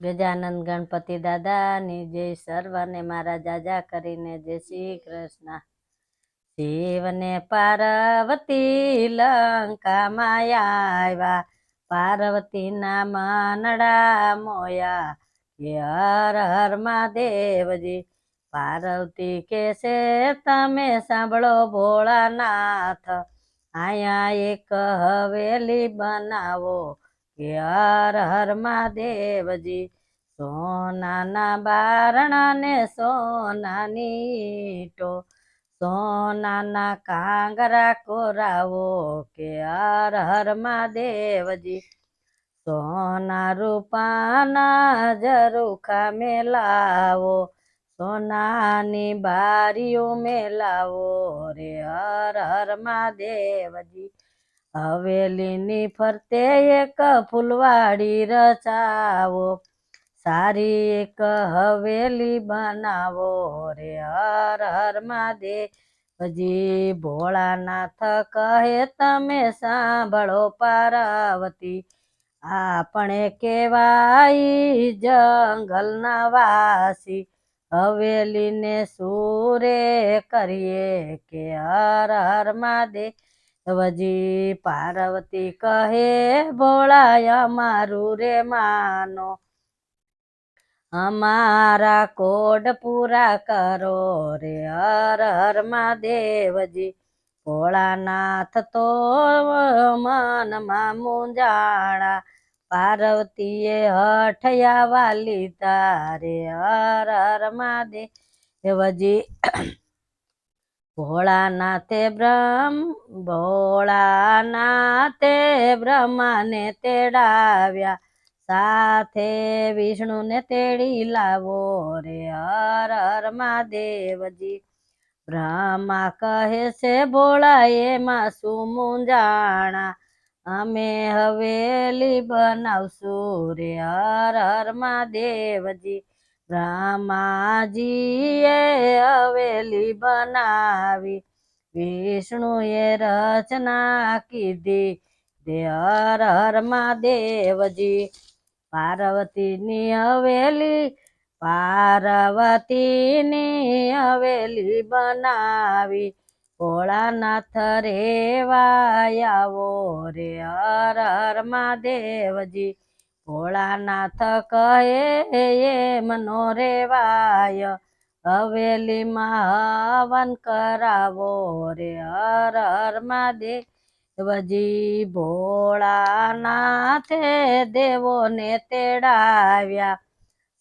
ગજાનંદ ગણપતિ દાદાની જય સર્વને મારા જાજા કરીને જય શ્રી કૃષ્ણ. શિવને પાર્વતી લંકા માયા પાર્વતી પાર્વતીના માનડા મોયા. કે હર હર મહાદેવજી, પાર્વતી કે છે તમે સાંભળો ભોળાનાથ, અહીંયા એક હવેલી બનાવો. હર હર મહાદેવજી, સોનાના બારણા ને સોનાની ટો સોનાના કાંગરા કોરાવો, કે હર હર મહાદેવજી, સોના રૂપાના ઝરૂખા મેલાવો, સોનાની બારીઓ મેલાવો, રે હર હર મહાદેવજી હવેલીની ફરતે એક ફૂલવાડી રચાવો. સારી એક હવેલી બનાવો. રે હર હર મહાદેવજી ભોળાનાથ કહે તમે સાંભળો પાર્વતી. આપણે કેવાય જંગલના વાસી. હવેલીને સુરે કરીએ કે હર હર મહાદેવજી પાર્વતી કહે, ભોળાય અમારું રે માનો, અમારા કોડ પૂરા કરો રે, હર હર મહાદેવજી, ભોળાનાથ તો મનમાં મૂંજાણા પાર્વતીએ હઠયા વાલી તારે, હર હર મહાદેવજી ભોળાનાથે બ્રહ્મ, ભોળાનાથે બ્રહ્માને તેડાવ્યા. સાથે વિષ્ણુને તેડી લાવો રે હર હર મહાદેવજી. બ્રહ્મા કહે છે ભોળા એમાં શું મુંજાણા અમે હવેલી બનાવશું રે હર હર મહાદેવજી. બ્રહ્માજીએ હવેલી બનાવી, વિષ્ણુએ રચના કીધી રે હર હર પાર્વતીની હવેલી પાર્વતીની હવેલી બનાવી, ભોળાનાથ રેવાયાવો રે હર હર મહાદેવજી. ભોળાનાથ કહે મનો રેવાય હવેલીમાં હવન કરાવો રે, હર હર મહાદેવજી, ભોળાનાથે દેવોને તેડાવ્યા,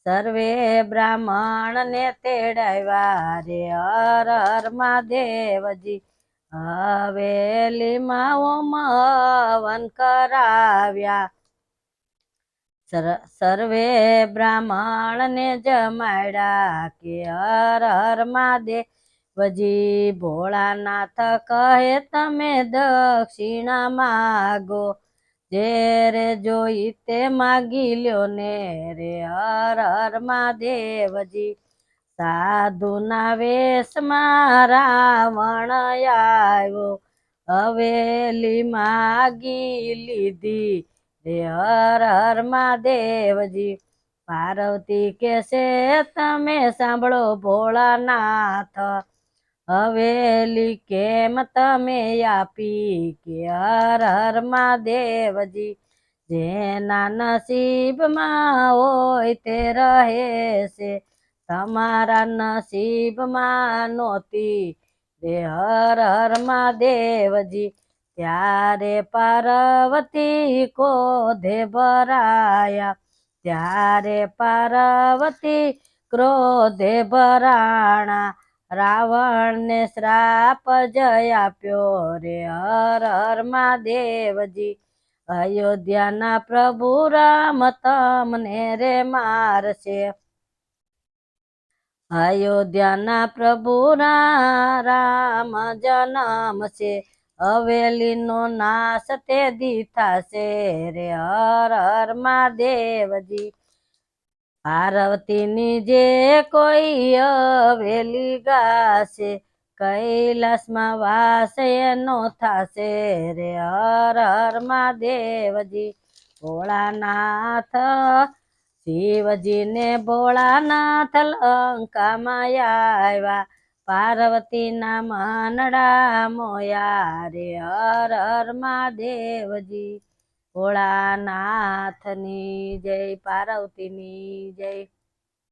સર્વે બ્રાહ્મણને તેડાવ્યા રે, હર હર મહાદેવજી હવેલીમાં ઓમ હવન કરાવ્યા સર્વે બ્રાહ્મણને જમાડ્યા કે હર હર મહાદેવજી ભોળાનાથ કહે, તમે દક્ષિણા માગો. જે રે જોઈ તે માગી લ્યો ને રે હર હર મહાદેવજી સાધુના વેશમાં રાવણ આવ્યો, હવેલી માગી લીધી. રે હર હર મહાદેવજી, પાર્વતી કે છે તમે સાંભળો ભોળાનાથ, હવેલી કેમ તમે આપી કે હર હર મહાદેવજી, જેના નસીબમાં હોય તે રહે છે તમારા નસીબમાં નહોતી હર હર મહાદેવજી ત્યારે પાર્વતી ક્રોધે ભરાયા. ત્યારે પાર્વતી ક્રોધે ભરાણા. રાવણને શ્રાપ જય આપ્યો રે હર હર મહાદેવજી. અયોધ્યાના પ્રભુ રામ તમને રે મારશે. અયોધ્યાના પ્રભુ રામ જન્મ છે હવેલીનો નાશ તે દી થશે રે, હર હર મહાદેવજી. પાર્વતીની જે કોઈ હવેલી ગાશે, કૈલાસમાં વાસ એનો થાશે રે, હર હર મહાદેવજી. ભોળાનાથ, શિવજીને ભોળાનાથ લંકામાં આવ્યા. પાર્વતીના માનડા મોયા રે હર હર મહાદેવજી. ભોળાનાથની જય પાર્વતીની જય.